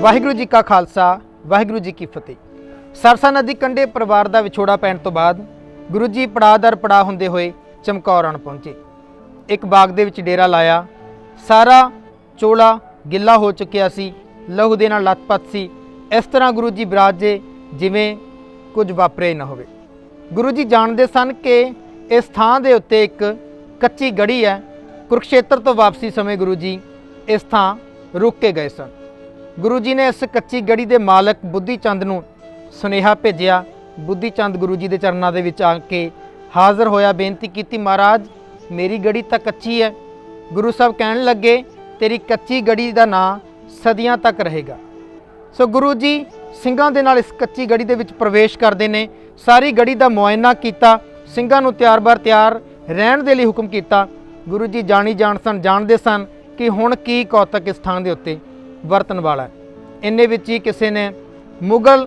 ਵਾਹਿਗੁਰੂ ਜੀ ਕਾ ਖਾਲਸਾ, ਵਾਹਿਗੁਰੂ ਜੀ ਕੀ ਫਤਿਹ। ਸਰਸਾ ਨਦੀ ਕੰਢੇ ਪਰਿਵਾਰ ਦਾ ਵਿਛੋੜਾ ਪੈਣ ਤੋਂ ਬਾਅਦ ਗੁਰੂ ਜੀ ਪੜਾਅ ਦਰ ਪੜਾਅ ਹੁੰਦੇ ਹੋਏ ਚਮਕੌਰ ਆਣ ਪਹੁੰਚੇ। ਇੱਕ ਬਾਗ ਦੇ ਵਿੱਚ ਡੇਰਾ ਲਾਇਆ। ਸਾਰਾ ਚੋਲਾ ਗਿੱਲਾ ਹੋ ਚੁੱਕਿਆ ਸੀ। ਲਹੂ ਦੇ ਨਾਲ ਲੱਤਪੱਤ ਸੀ। ਇਸ ਤਰ੍ਹਾਂ ਗੁਰੂ ਜੀ ਬਿਰਾਜੇ ਜਿਵੇਂ ਕੁਝ ਵਾਪਰਿਆ ਹੀ ਨਾ ਹੋਵੇ। ਗੁਰੂ ਜੀ ਜਾਣਦੇ ਸਨ ਕਿ ਇਸ ਥਾਂ ਦੇ ਉੱਤੇ ਇੱਕ ਕੱਚੀ ਗੜੀ ਹੈ। ਕੁਰਕਸ਼ੇਤਰ ਤੋਂ ਵਾਪਸੀ ਸਮੇਂ ਗੁਰੂ ਜੀ ਇਸ ਥਾਂ ਰੁਕ ਕੇ ਗਏ ਸਨ। ਗੁਰੂ ਜੀ ਨੇ ਇਸ ਕੱਚੀ ਗੜੀ ਦੇ ਮਾਲਕ ਬੁੱਧੀ ਚੰਦ ਨੂੰ ਸੁਨੇਹਾ ਭੇਜਿਆ। ਬੁੱਧੀ ਚੰਦ ਗੁਰੂ ਜੀ ਦੇ ਚਰਨਾਂ ਦੇ ਵਿੱਚ ਆ ਕੇ ਹਾਜ਼ਰ ਹੋਇਆ, ਬੇਨਤੀ ਕੀਤੀ, ਮਹਾਰਾਜ, ਮੇਰੀ ਗੜੀ ਤਾਂ ਕੱਚੀ ਹੈ। ਗੁਰੂ ਸਾਹਿਬ ਕਹਿਣ ਲੱਗੇ, ਤੇਰੀ ਕੱਚੀ ਗੜੀ ਦਾ ਨਾਂ ਸਦੀਆਂ ਤੱਕ ਰਹੇਗਾ। ਸੋ ਗੁਰੂ ਜੀ ਸਿੰਘਾਂ ਦੇ ਨਾਲ ਇਸ ਕੱਚੀ ਗੜੀ ਦੇ ਵਿੱਚ ਪ੍ਰਵੇਸ਼ ਕਰਦੇ ਨੇ। ਸਾਰੀ ਗੜੀ ਦਾ ਮੁਆਇਨਾ ਕੀਤਾ, ਸਿੰਘਾਂ ਨੂੰ ਤਿਆਰ-ਬਰ ਤਿਆਰ ਰਹਿਣ ਦੇ ਲਈ ਹੁਕਮ ਕੀਤਾ। ਗੁਰੂ ਜੀ ਜਾਣੀ ਜਾਣ ਸਨ, ਜਾਣਦੇ ਸਨ ਕਿ ਹੁਣ ਕੀ ਕੌਤਕ ਇਸ ਥਾਂ ਦੇ ਉੱਤੇ ਵਰਤਣ ਵਾਲਾ ਹੈ। ਇੰਨੇ ਵਿੱਚ ਹੀ ਕਿਸੇ ਨੇ ਮੁਗਲ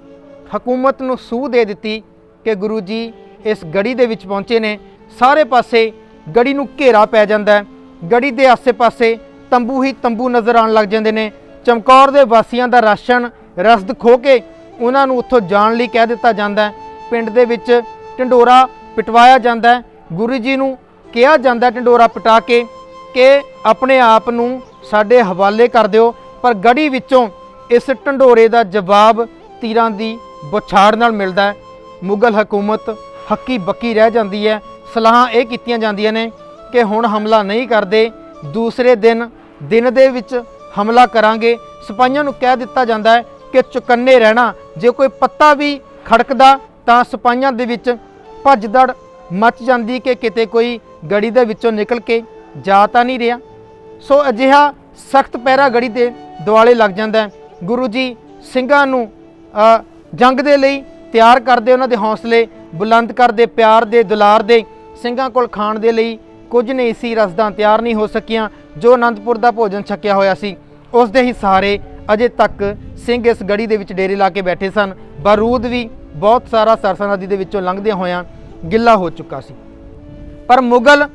ਹਕੂਮਤ ਨੂੰ ਸੂਹ ਦੇ ਦਿੱਤੀ ਕਿ ਗੁਰੂ ਜੀ ਇਸ ਗੜੀ ਦੇ ਵਿੱਚ ਪਹੁੰਚੇ ਨੇ। ਸਾਰੇ ਪਾਸੇ ਗੜੀ ਨੂੰ ਘੇਰਾ ਪੈ ਜਾਂਦਾ ਹੈ। ਗੜੀ ਦੇ ਆਸੇ-ਪਾਸੇ ਤੰਬੂ ਹੀ ਤੰਬੂ ਨਜ਼ਰ ਆਉਣ ਲੱਗ ਜਾਂਦੇ ਨੇ। ਚਮਕੌਰ ਦੇ ਵਾਸੀਆਂ ਦਾ ਰਾਸ਼ਨ ਰਸਦ ਖੋ ਕੇ ਉਹਨਾਂ ਨੂੰ ਉੱਥੋਂ ਜਾਣ ਲਈ ਕਹਿ ਦਿੱਤਾ ਜਾਂਦਾ ਪਿੰਡ ਦੇ ਵਿੱਚ ਢੰਡੋਰਾ ਪਿਟਵਾਇਆ ਜਾਂਦਾ ਗੁਰੂ ਜੀ ਨੂੰ ਕਿਹਾ ਜਾਂਦਾ ਢੰਡੋਰਾ ਪਿਟਾ ਕੇ ਕਿ ਆਪਣੇ ਆਪ ਨੂੰ ਸਾਡੇ ਹਵਾਲੇ ਕਰ ਦਿਓ। ਪਰ ਗੜੀ ਵਿੱਚੋਂ ਇਸ ਢੰਡੋਰੇ ਦਾ ਜਵਾਬ ਤੀਰਾਂ ਦੀ ਬੁਛਾੜ ਨਾਲ ਮਿਲਦਾ ਹੈ। ਮੁਗਲ ਹਕੂਮਤ ਹੱਕੀ ਬੱਕੀ ਰਹਿ ਜਾਂਦੀ ਹੈ। ਸਲਾਹਾਂ ਇਹ ਕੀਤੀਆਂ ਜਾਂਦੀਆਂ ਨੇ ਕਿ ਹੁਣ ਹਮਲਾ ਨਹੀਂ ਕਰਦੇ, ਦੂਸਰੇ ਦਿਨ ਦਿਨ ਦੇ ਵਿੱਚ ਹਮਲਾ ਕਰਾਂਗੇ। ਸਿਪਾਹੀਆਂ ਨੂੰ ਕਹਿ ਦਿੱਤਾ ਜਾਂਦਾ ਹੈ ਕਿ ਚੁਕੰਨੇ ਰਹਿਣਾ, ਜੇ ਕੋਈ ਪੱਤਾ ਵੀ ਖੜਕਦਾ ਤਾਂ ਸਿਪਾਹੀਆਂ ਦੇ ਵਿੱਚ ਭੱਜਦੜ ਮਚ ਜਾਂਦੀ ਕਿ ਕਿਤੇ ਕੋਈ ਗੜੀ ਦੇ ਵਿੱਚੋਂ ਨਿਕਲ ਕੇ ਜਾ ਤਾਂ ਨਹੀਂ ਰਿਹਾ। ਸੋ ਅਜਿਹਾ ਸਖਤ ਪਹਿਰਾ ਗੜੀ ਦੇ ਦੁਆਲੇ ਲੱਗ ਜਾਂਦਾ ਹੈ। ਗੁਰੂ ਜੀ ਸਿੰਘਾਂ ਨੂੰ ਅ, ਜੰਗ ਦੇ ਲਈ ਤਿਆਰ ਕਰਦੇ ਉਹਨਾਂ ਦੇ ਹੌਸਲੇ ਬੁਲੰਦ ਕਰਦੇ ਪਿਆਰ ਦੇ ਦੁਲਾਰ ਦੇ ਸਿੰਘਾਂ ਕੋਲ ਖਾਣ ਦੇ ਲਈ ਕੁਝ ਨਹੀਂ ਸੀ ਰਸਦਾਂ ਤਿਆਰ ਨਹੀਂ ਹੋ ਸਕੀਆਂ ਜੋ ਅਨੰਦਪੁਰ ਦਾ ਭੋਜਨ ਛਕਿਆ ਹੋਇਆ ਸੀ। ਉਸ ਦੇ ਹੀ ਸਹਾਰੇ ਅਜੇ ਤੱਕ ਸਿੰਘ ਇਸ ਗੜੀ ਦੇ ਵਿੱਚ ਡੇਰੇ ਲਾ ਕੇ ਬੈਠੇ ਸਨ। ਬਾਰੂਦ ਵੀ ਬਹੁਤ ਸਾਰਾ ਸਰਸਾ ਨਦੀ ਦੇ ਵਿੱਚੋਂ ਲੰਘਦਿਆਂ ਹੋਇਆਂ ਗਿੱਲਾ ਹੋ ਚੁੱਕਾ ਸੀ। ਪਰ ਮੁਗਲ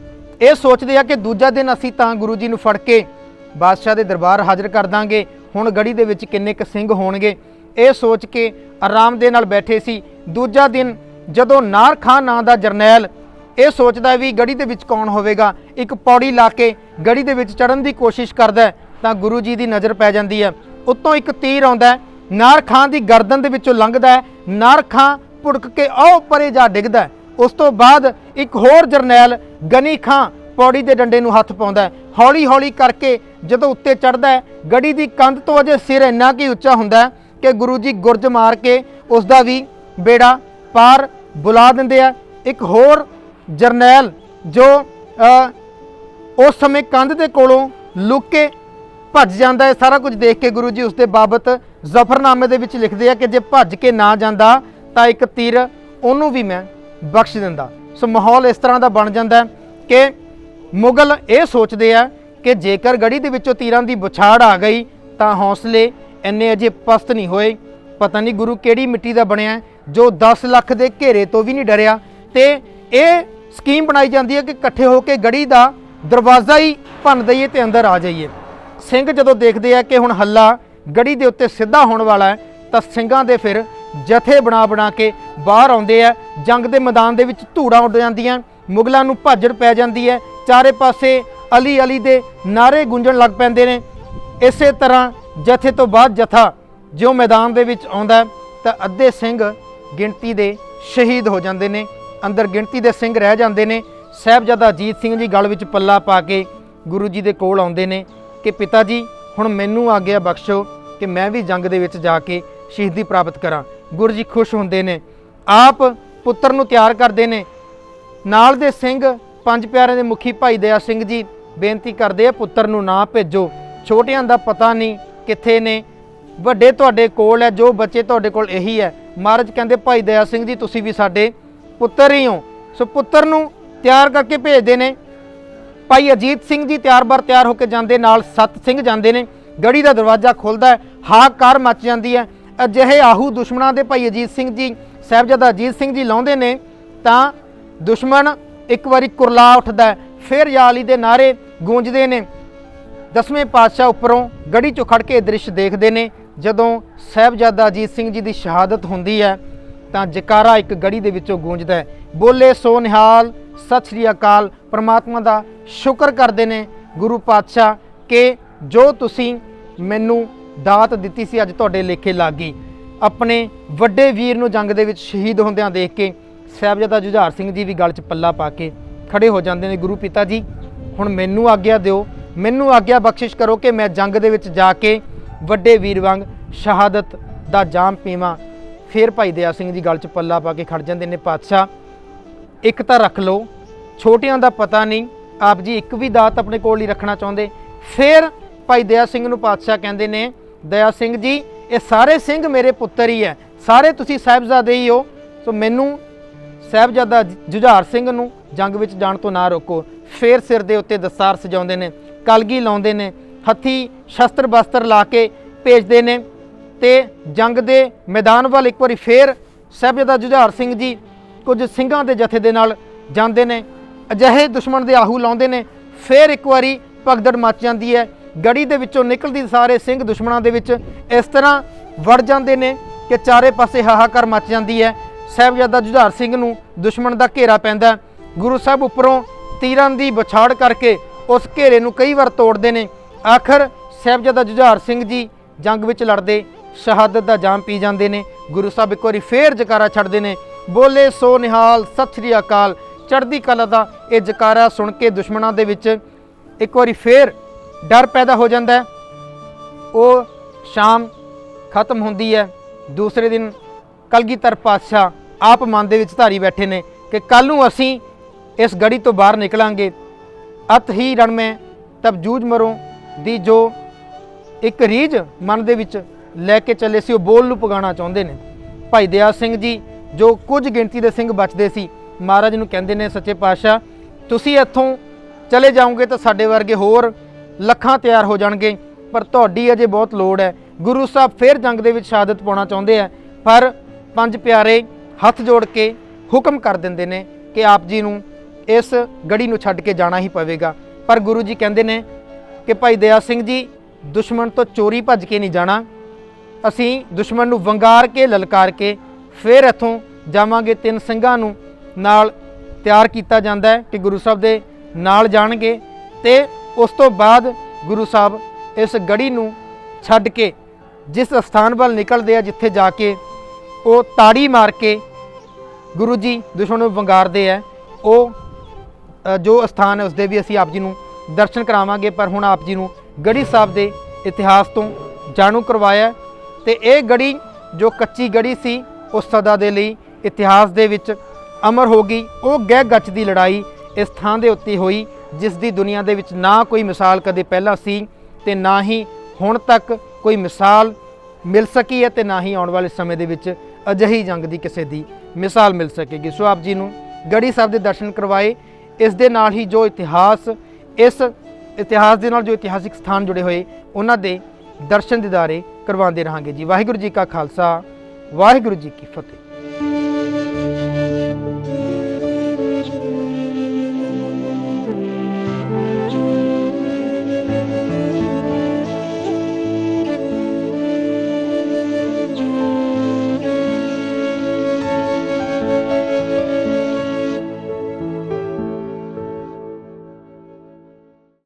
ਇਹ ਸੋਚਦੇ ਆ ਕਿ ਦੂਜਾ ਦਿਨ ਅਸੀਂ ਤਾਂ ਗੁਰੂ ਜੀ ਨੂੰ ਫੜ ਕੇ ਬਾਦਸ਼ਾਹ ਦੇ ਦਰਬਾਰ ਹਾਜ਼ਰ ਕਰ ਦਾਂਗੇ। ਹੁਣ ਗੜੀ ਦੇ ਵਿੱਚ ਕਿੰਨੇ ਕ ਸਿੰਘ ਹੋਣਗੇ? ਇਹ ਸੋਚ ਕੇ ਆਰਾਮ ਦੇ ਨਾਲ ਬੈਠੇ ਸੀ। ਦੂਜਾ ਦਿਨ ਜਦੋਂ ਨਾਰ ਖਾਨ ਨਾਂ ਦਾ ਜਰਨੈਲ ਇਹ ਸੋਚਦਾ ਵੀ ਗੜੀ ਦੇ ਵਿੱਚ ਕੌਣ ਹੋਵੇਗਾ, ਇੱਕ ਪੌੜੀ ਲਾ ਕੇ ਗੜੀ ਦੇ ਵਿੱਚ ਚੜਨ ਦੀ ਕੋਸ਼ਿਸ਼ ਕਰਦਾ ਤਾਂ ਗੁਰੂ ਜੀ ਦੀ ਨਜ਼ਰ ਪੈ ਜਾਂਦੀ ਹੈ। ਉੱਤੋਂ ਇੱਕ ਤੀਰ ਆਉਂਦਾ ਨਾਰ ਖਾਨ ਦੀ ਗਰਦਨ ਦੇ ਵਿੱਚੋਂ ਲੰਘਦਾ ਹੈ, ਨਾਰ ਖਾਨ ਭੁੜਕ ਕੇ ਉਹ ਪਰੇ ਜਾ ਡਿੱਗਦਾ ਉਸ ਤੋਂ ਬਾਅਦ ਇੱਕ ਹੋਰ ਜਰਨੈਲ ਗਨੀ ਖਾਂ ਪੌੜੀ ਦੇ ਡੰਡੇ ਨੂੰ ਹੱਥ ਪਾਉਂਦਾ ਹੌਲੀ ਹੌਲੀ ਕਰਕੇ ਜਦੋਂ ਉੱਤੇ ਚੜਦਾ ਹੈ ਗੜੀ ਦੀ ਕੰਧ ਤੋਂ ਅਜੇ ਸਿਰ ਇੰਨਾ ਕੀ ਉੱਚਾ ਹੁੰਦਾ ਕਿ ਗੁਰੂ ਜੀ ਗੁਰਜ ਮਾਰ ਕੇ ਉਸ ਦਾ ਵੀ ਬੇੜਾ ਪਾਰ ਬੁਲਾ ਦਿੰਦੇ ਆ। ਇੱਕ ਹੋਰ ਜਰਨੈਲ ਜੋ ਉਸ ਸਮੇਂ ਕੰਧ ਦੇ ਕੋਲੋਂ ਲੁੱਕ ਕੇ ਭੱਜ ਜਾਂਦਾ ਹੈ। ਸਾਰਾ ਕੁਝ ਦੇਖ ਕੇ ਗੁਰੂ ਜੀ ਉਸ ਦੇ ਬਾਬਤ ਜ਼ਫਰਨਾਮੇ ਦੇ ਵਿੱਚ ਲਿਖਦੇ ਆ ਕਿ ਜੇ ਭੱਜ ਕੇ ਨਾ ਜਾਂਦਾ ਤਾਂ ਇੱਕ ਤੀਰ ਉਹਨੂੰ ਵੀ ਮੈਂ ਬਖਸ਼ ਦਿੰਦਾ। ਸੋ ਮਾਹੌਲ ਇਸ ਤਰ੍ਹਾਂ ਦਾ ਬਣ ਜਾਂਦਾ ਕਿ ਮੁਗਲ ਇਹ ਸੋਚਦੇ ਆ ਕਿ ਜੇਕਰ ਗੜੀ ਦੇ ਵਿੱਚੋਂ ਤੀਰਾਂ ਦੀ ਬੁਛਾੜ ਆ ਗਈ ਤਾਂ ਹੌਸਲੇ ਇੰਨੇ ਅਜੇ ਪਸਤ ਨਹੀਂ ਹੋਏ। ਪਤਾ ਨਹੀਂ ਗੁਰੂ ਕਿਹੜੀ ਮਿੱਟੀ ਦਾ ਬਣਿਆ, ਜੋ 10 ਲੱਖ ਦੇ ਘੇਰੇ ਤੋਂ ਵੀ ਨਹੀਂ ਡਰਿਆ। ਤੇ ਇਹ ਸਕੀਮ ਬਣਾਈ ਜਾਂਦੀ ਹੈ ਕਿ ਇਕੱਠੇ ਹੋ ਕੇ ਗੜੀ ਦਾ ਦਰਵਾਜ਼ਾ ਹੀ ਭੰਨ ਦਈਏ ਤੇ ਅੰਦਰ ਆ ਜਾਈਏ। ਸਿੰਘ ਜਦੋਂ ਦੇਖਦੇ ਆ ਕਿ ਹੁਣ ਹੱਲਾ ਗੜੀ ਦੇ ਉੱਤੇ ਸਿੱਧਾ ਹੋਣ ਵਾਲਾ ਹੈ, ਤਾਂ ਸਿੰਘਾਂ ਦੇ ਫਿਰ ਜਥੇ ਬਣਾ ਬਣਾ ਕੇ ਬਾਹਰ ਆਉਂਦੇ ਆ। ਜੰਗ ਦੇ ਮੈਦਾਨ ਦੇ ਵਿੱਚ ਧੂੜਾਂ ਉੱਡ ਜਾਂਦੀਆਂ, ਮੁਗਲਾਂ ਨੂੰ ਭਾਜੜ ਪੈ ਜਾਂਦੀ ਹੈ। ਚਾਰੇ ਪਾਸੇ ਅਲੀ ਅਲੀ ਦੇ ਨਾਰੇ ਗੂੰਜਣ ਲੱਗ ਪੈਂਦੇ ਨੇ। ਇਸੇ ਤਰ੍ਹਾਂ ਜਥੇ ਤੋਂ ਬਾਅਦ ਜਥਾ ਜਿਉਂ ਮੈਦਾਨ ਦੇ ਵਿੱਚ ਆਉਂਦਾ ਤਾਂ ਅੱਧੇ ਸਿੰਘ ਗਿਣਤੀ ਦੇ ਸ਼ਹੀਦ ਹੋ ਜਾਂਦੇ ਨੇ। ਅੰਦਰ ਗਿਣਤੀ ਦੇ ਸਿੰਘ ਰਹਿ ਜਾਂਦੇ ਨੇ। ਸਾਹਿਬਜ਼ਾਦਾ ਅਜੀਤ ਸਿੰਘ ਜੀ ਗਲ ਵਿੱਚ ਪੱਲਾ ਪਾ ਕੇ ਗੁਰੂ ਜੀ ਦੇ ਕੋਲ ਆਉਂਦੇ ਨੇ ਕਿ ਪਿਤਾ ਜੀ ਹੁਣ ਮੈਨੂੰ ਆਗਿਆ ਬਖਸ਼ੋ ਕਿ ਮੈਂ ਵੀ ਜੰਗ ਦੇ ਵਿੱਚ ਜਾ ਕੇ ਸ਼ਹੀਦੀ ਪ੍ਰਾਪਤ ਕਰਾਂ। ਗੁਰੂ ਜੀ ਖੁਸ਼ ਹੁੰਦੇ ਨੇ। ਆਪ ਪੁੱਤਰ ਨੂੰ ਤਿਆਰ ਕਰਦੇ ਨੇ। ਨਾਲ ਦੇ ਸਿੰਘ ਪੰਜ ਪਿਆਰਿਆਂ ਦੇ ਮੁਖੀ ਭਾਈ ਦਇਆ ਸਿੰਘ ਜੀ ਬੇਨਤੀ ਕਰਦੇ ਆ, ਪੁੱਤਰ ਨੂੰ ਨਾ ਭੇਜੋ। ਛੋਟਿਆਂ ਦਾ ਪਤਾ ਨਹੀਂ ਕਿੱਥੇ ਨੇ। ਵੱਡੇ ਤੁਹਾਡੇ ਕੋਲ ਹੈ, ਜੋ ਬੱਚੇ ਤੁਹਾਡੇ ਕੋਲ ਇਹੀ ਹੈ। ਮਹਾਰਾਜ ਕਹਿੰਦੇ, ਭਾਈ ਦਇਆ ਸਿੰਘ ਜੀ, ਤੁਸੀਂ ਵੀ ਸਾਡੇ ਪੁੱਤਰ ਹੀ ਹੋ। ਸੋ ਪੁੱਤਰ ਨੂੰ ਤਿਆਰ ਕਰਕੇ ਭੇਜਦੇ ਨੇ। ਭਾਈ ਅਜੀਤ ਸਿੰਘ ਜੀ ਤਿਆਰ-ਬਰ ਤਿਆਰ ਹੋ ਕੇ ਜਾਂਦੇ, ਨਾਲ ਸਤ ਸਿੰਘ ਜਾਂਦੇ ਨੇ। ਗੜੀ ਦਾ ਦਰਵਾਜ਼ਾ ਖੁੱਲਦਾ ਹੈ ਹਾਕਾਰ ਮੱਚ ਜਾਂਦੀ ਹੈ। ਅਜਿਹੇ ਆਹੂ ਦੁਸ਼ਮਣਾਂ ਦੇ ਭਾਈ ਅਜੀਤ ਸਿੰਘ ਜੀ, ਸਾਹਿਬਜ਼ਾਦਾ ਅਜੀਤ ਸਿੰਘ ਜੀ ਲਾਉਂਦੇ ਨੇ, ਤਾਂ ਦੁਸ਼ਮਣ ਇੱਕ ਵਾਰੀ ਕੁਰਲਾ ਉੱਠਦਾ ਫਿਰ ਯਾਲੀ ਦੇ ਨਾਰੇ ਗੂੰਜਦੇ ਨੇ। ਦਸਵੇਂ ਪਾਤਸ਼ਾਹ ਉੱਪਰੋਂ ਗੜੀ ਚੋਂ ਖੜ ਕੇ ਦ੍ਰਿਸ਼ ਦੇਖਦੇ ਨੇ। ਜਦੋਂ ਸਾਹਿਬਜ਼ਾਦਾ ਅਜੀਤ ਸਿੰਘ ਜੀ ਦੀ ਸ਼ਹਾਦਤ ਹੁੰਦੀ ਹੈ, ਤਾਂ ਜਕਾਰਾ ਇੱਕ ਗੜੀ ਦੇ ਵਿੱਚੋਂ ਗੂੰਜਦਾ ਹੈ। ਬੋਲੇ, ਸੋ ਨਿਹਾਲ, ਸਤਿ ਸ੍ਰੀ ਅਕਾਲ। ਪ੍ਰਮਾਤਮਾ ਦਾ ਸ਼ੁਕਰ ਕਰਦੇ ਨੇ ਗੁਰੂ ਪਾਤਸ਼ਾਹ ਕਿ ਜੋ ਤੁਸੀਂ ਮੈਨੂੰ ਦਾਤ ਦਿੱਤੀ ਸੀ, ਅੱਜ ਤੁਹਾਡੇ ਲੇਖੇ ਲੱਗ ਗਈ। ਆਪਣੇ ਵੱਡੇ ਵੀਰ ਨੂੰ ਜੰਗ ਦੇ ਵਿੱਚ ਸ਼ਹੀਦ ਹੁੰਦਿਆਂ ਦੇਖ ਕੇ ਸਾਹਿਬਜ਼ਾਦਾ ਜੁਝਾਰ ਸਿੰਘ ਜੀ ਵੀ ਗਲ 'ਚ ਪੱਲਾ ਪਾ ਕੇ ਖੜੇ ਹੋ ਜਾਂਦੇ ਨੇ ਗੁਰੂ ਪਿਤਾ ਜੀ। ਹੁਣ ਮੈਨੂੰ ਆਗਿਆ ਦਿਓ, ਮੈਨੂੰ ਆਗਿਆ ਬਖਸ਼ਿਸ਼ ਕਰੋ ਕਿ ਮੈਂ ਜੰਗ ਦੇ ਵਿੱਚ ਜਾ ਕੇ ਵੱਡੇ ਵੀਰ ਵਾਂਗ ਸ਼ਹਾਦਤ ਦਾ ਜਾਮ ਪੀਵਾਂ। ਫਿਰ ਭਾਈ ਦਇਆ ਸਿੰਘ ਜੀ ਗਲ 'ਚ ਪੱਲਾ ਪਾ ਕੇ ਖੜ ਜਾਂਦੇ ਨੇ ਪਾਤਸ਼ਾਹ। ਇੱਕ ਤਾਂ ਰੱਖ ਲਓ, ਛੋਟਿਆਂ ਦਾ ਪਤਾ ਨਹੀਂ, ਆਪ ਜੀ ਇੱਕ ਵੀ ਦਾਤ ਆਪਣੇ ਕੋਲ ਹੀ ਰੱਖਣਾ ਚਾਹੁੰਦੇ। ਫਿਰ ਭਾਈ ਦਇਆ ਸਿੰਘ ਨੂੰ ਪਾਤਸ਼ਾਹ ਕਹਿੰਦੇ ਨੇ, ਦਇਆ ਸਿੰਘ ਜੀ, ਇਹ ਸਾਰੇ ਸਿੰਘ ਮੇਰੇ ਪੁੱਤਰ ਹੀ ਹੈ ਸਾਰੇ ਤੁਸੀਂ ਸਾਹਿਬਜ਼ਾਦੇ ਹੀ ਹੋ, ਸੋ ਮੈਨੂੰ ਸਾਹਿਬਜ਼ਾਦਾ ਜੁਝਾਰ ਸਿੰਘ ਨੂੰ ਜੰਗ ਵਿੱਚ ਜਾਣ ਤੋਂ ਨਾ ਰੋਕੋ। ਫੇਰ ਸਿਰ ਦੇ ਉੱਤੇ ਦਸਤਾਰ ਸਜਾਉਂਦੇ ਨੇ, ਕਲਗੀ ਲਾਉਂਦੇ ਨੇ, ਹੱਥੀ ਸ਼ਸਤਰ ਬਸਤਰ ਲਾ ਕੇ ਭੇਜਦੇ ਨੇ ਤੇ ਜੰਗ ਦੇ ਮੈਦਾਨ ਵੱਲ ਇੱਕ ਵਾਰੀ ਫੇਰ ਸਾਹਿਬਜ਼ਾਦਾ ਜੁਝਾਰ ਸਿੰਘ ਜੀ ਕੁਝ ਸਿੰਘਾਂ ਦੇ ਜਥੇ ਦੇ ਨਾਲ ਜਾਂਦੇ ਨੇ, ਅਜਿਹੇ ਦੁਸ਼ਮਣ ਦੇ ਆਹੂ ਲਾਉਂਦੇ ਨੇ, ਫੇਰ ਇੱਕ ਵਾਰੀ ਭਗਦੜ ਮਚ ਜਾਂਦੀ ਹੈ। ਗੜੀ ਦੇ ਵਿੱਚੋਂ ਨਿਕਲਦੀ ਸਾਰੇ ਸਿੰਘ ਦੁਸ਼ਮਣਾਂ ਦੇ ਵਿੱਚ ਇਸ ਤਰ੍ਹਾਂ ਵੜ ਜਾਂਦੇ ਨੇ ਕਿ ਚਾਰੇ ਪਾਸੇ ਹਾਹਾਕਾਰ ਮਚ ਜਾਂਦੀ ਹੈ। ਸਾਹਿਬਜ਼ਾਦਾ ਜੁਝਾਰ ਸਿੰਘ ਨੂੰ ਦੁਸ਼ਮਣ ਦਾ ਘੇਰਾ ਪੈਂਦਾ ਗੁਰੂ ਸਾਹਿਬ ਉੱਪਰੋਂ ਤੀਰਾਂ ਦੀ ਵਿਛਾੜ ਕਰਕੇ ਉਸ ਘੇਰੇ ਨੂੰ ਕਈ ਵਾਰ ਤੋੜਦੇ ਨੇ। ਆਖਰ ਸਾਹਿਬਜ਼ਾਦਾ ਜੁਝਾਰ ਸਿੰਘ ਜੀ ਜੰਗ ਵਿੱਚ ਲੜਦੇ, ਸ਼ਹਾਦਤ ਦਾ ਜਾਮ ਪੀ ਜਾਂਦੇ ਨੇ। ਗੁਰੂ ਸਾਹਿਬ ਇੱਕ ਵਾਰੀ ਫੇਰ ਜਕਾਰਾ ਛੱਡਦੇ ਨੇ। ਬੋਲੇ, ਸੋ ਨਿਹਾਲ, ਸਤਿ ਸ੍ਰੀ ਅਕਾਲ। ਚੜ੍ਹਦੀ ਕਲਾ ਦਾ ਇਹ ਜਕਾਰਾ ਸੁਣ ਕੇ ਦੁਸ਼ਮਣਾਂ ਦੇ ਵਿੱਚ ਇੱਕ ਵਾਰੀ ਫੇਰ ਡਰ ਪੈਦਾ ਹੋ ਜਾਂਦਾ ਉਹ ਸ਼ਾਮ ਖਤਮ ਹੁੰਦੀ ਹੈ। ਦੂਸਰੇ ਦਿਨ ਕਲਗੀਧਰ ਪਾਤਸ਼ਾਹ ਆਪ ਮਨ ਦੇ ਵਿੱਚ ਧਾਰੀ ਬੈਠੇ ਨੇ ਕਿ ਕੱਲ ਨੂੰ ਅਸੀਂ ਇਸ ਗੜੀ ਤੋਂ ਬਾਹਰ ਨਿਕਲਾਂਗੇ। ਅਤ ਹੀ ਰਣਮੇ ਤਬ ਜੂਝ ਮਰੋ, ਦੀ ਜੋ ਇੱਕ ਰੀਝ ਮਨ ਦੇ ਵਿੱਚ ਲੈ ਕੇ ਚੱਲੇ ਸੀ, ਉਹ ਬੋਲ ਨੂੰ ਪਗਾਉਣਾ ਚਾਹੁੰਦੇ ਨੇ। ਭਾਈ ਦਿਆ ਸਿੰਘ ਜੀ, ਜੋ ਕੁਝ ਗਿਣਤੀ ਦੇ ਸਿੰਘ ਬਚਦੇ ਸੀ, ਮਹਾਰਾਜ ਨੂੰ ਕਹਿੰਦੇ ਨੇ, ਸੱਚੇ ਪਾਤਸ਼ਾਹ, ਤੁਸੀਂ ਇੱਥੋਂ ਚਲੇ ਜਾਓਗੇ ਤਾਂ ਸਾਡੇ ਵਰਗੇ ਹੋਰ ਲੱਖਾਂ ਤਿਆਰ ਹੋ ਜਾਣਗੇ। ਪਰ ਤੁਹਾਡੀ ਅਜੇ ਬਹੁਤ ਲੋੜ ਹੈ। ਗੁਰੂ ਸਾਹਿਬ ਫਿਰ ਜੰਗ ਦੇ ਵਿੱਚ ਸ਼ਹਾਦਤ ਪਾਉਣਾ ਚਾਹੁੰਦੇ ਆ ਪਰ ਪੰਜ ਪਿਆਰੇ ਹੱਥ ਜੋੜ ਕੇ ਹੁਕਮ ਕਰ ਦਿੰਦੇ ਨੇ ਕਿ ਆਪ ਜੀ ਨੂੰ ਇਸ ਗੜੀ ਨੂੰ ਛੱਡ ਕੇ ਜਾਣਾ ਹੀ ਪਵੇਗਾ। ਪਰ ਗੁਰੂ ਜੀ ਕਹਿੰਦੇ ਨੇ ਕਿ ਭਾਈ ਦਇਆ ਸਿੰਘ ਜੀ, ਦੁਸ਼ਮਣ ਤੋਂ ਚੋਰੀ ਭੱਜ ਕੇ ਨਹੀਂ ਜਾਣਾ। ਅਸੀਂ ਦੁਸ਼ਮਣ ਨੂੰ ਵੰਗਾਰ ਕੇ, ਲਲਕਾਰ ਕੇ ਫਿਰ ਇੱਥੋਂ ਜਾਵਾਂਗੇ। ਤਿੰਨ ਸਿੰਘਾਂ ਨੂੰ ਨਾਲ ਤਿਆਰ ਕੀਤਾ ਜਾਂਦਾ ਹੈ ਕਿ ਗੁਰੂ ਸਾਹਿਬ ਦੇ ਨਾਲ ਜਾਣਗੇ ਤੇ ਉਸ ਤੋਂ ਬਾਅਦ ਗੁਰੂ ਸਾਹਿਬ ਇਸ ਗੜੀ ਨੂੰ ਛੱਡ ਕੇ ਜਿਸ ਸਥਾਨ ਵੱਲ ਨਿਕਲਦੇ ਆ, ਜਿੱਥੇ ਜਾ ਕੇ ਉਹ ਤਾੜੀ ਮਾਰ ਕੇ ਗੁਰੂ ਜੀ ਦੁਸ਼ਮਣ ਨੂੰ ਵੰਗਾਰਦੇ ਆ। ਉਹ ਅ, ਜੋ ਸਥਾਨ ਹੈ ਉਸਦੇ ਵੀ ਅਸੀਂ ਆਪ ਜੀ ਨੂੰ ਦਰਸ਼ਨ ਕਰਾਵਾਂਗੇ ਪਰ ਹੁਣ ਆਪ ਜੀ ਨੂੰ ਗੜੀ ਸਾਹਿਬ ਦੇ ਇਤਿਹਾਸ ਤੋਂ ਜਾਣੂ ਕਰਵਾਇਆ ਤੇ ਇਹ ਗੜੀ ਜੋ ਕੱਚੀ ਗੜੀ ਸੀ ਉਸ ਸਦਾ ਦੇ ਲਈ ਇਤਿਹਾਸ ਦੇ ਵਿੱਚ ਅਮਰ ਹੋ ਗਈ। ਉਹ ਗਹਿ ਗੱਚ ਦੀ ਲੜਾਈ ਇਸ ਥਾਂ ਦੇ ਉੱਤੇ ਹੋਈ ਜਿਸ ਦੀ ਦੁਨੀਆ ਦੇ ਵਿੱਚ ਨਾ ਕੋਈ ਮਿਸਾਲ ਕਦੇ ਪਹਿਲਾਂ ਸੀ ਤੇ ਨਾ ਹੀ ਹੁਣ ਤੱਕ ਕੋਈ ਮਿਸਾਲ ਮਿਲ ਸਕੀ ਹੈ ਤੇ ਨਾ ਹੀ ਆਉਣ ਵਾਲੇ ਸਮੇਂ ਦੇ ਵਿੱਚ ਅਜਿਹੀ ਜੰਗ ਦੀ ਕਿਸੇ ਦੀ ਮਿਸਾਲ ਮਿਲ ਸਕੇਗੀ। ਸੋ ਆਪ ਜੀ ਨੂੰ ਗੜੀ ਸਾਹਿਬ ਦੇ ਦਰਸ਼ਨ ਕਰਵਾਏ। ਇਸ ਦੇ ਨਾਲ ਹੀ ਜੋ ਇਤਿਹਾਸ, ਇਸ ਇਤਿਹਾਸ ਦੇ ਨਾਲ ਜੋ ਇਤਿਹਾਸਿਕ ਸਥਾਨ ਜੁੜੇ ਹੋਏ, ਉਹਨਾਂ ਦੇ ਦਰਸ਼ਨ ਦਿਦਾਰੇ ਕਰਵਾਉਂਦੇ ਰਹਾਂਗੇ ਜੀ। ਵਾਹਿਗੁਰੂ ਜੀ ਕਾ ਖਾਲਸਾ, ਵਾਹਿਗੁਰੂ ਜੀ ਕੀ ਫਤਿਹ।